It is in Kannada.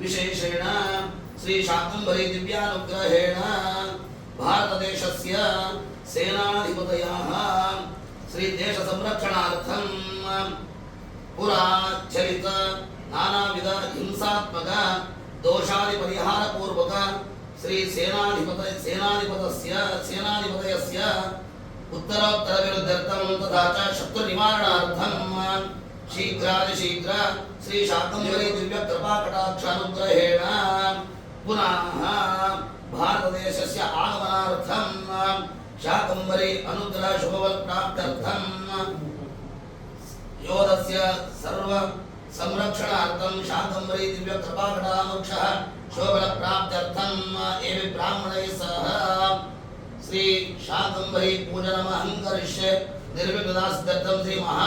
विशेषेण श्रीशाकम्भरी दिव्यानुग्रहेण भारतदेशस्य सेनाधिपतयाः श्रीदेशसंरक्षणार्थं पुराचरित नानाविध हिंसात्मक दोषादिपरिहारपूर्वक श्रीसेनाधिपत सेनाधिपतस्य सेनाधिपतयस्य उत्तरोत्तरविरुद्ध्यर्थं तथा च शत्रुनिवारणार्थं शीघ्रातिशीघ्र श्रीशाकम्भरी दिव्यप्रभाकटाक्षानुग्रहेण पुनः भारतदेशस्य आगमनार्थं शाकम्भरी अनुग्रहशुभवत्प्राप्त्यर्थं योदस्य सर्व संरक्षणार्थं शाकम्भरी दिव्यकृपाकटामोक्षः शोभनप्राप्त्यर्थम् एव ब्राह्मणैः सह श्रीशाकम्भरी पूजनमहं करिष्ये निर्विघ्नास्त्यर्थं श्रीमहा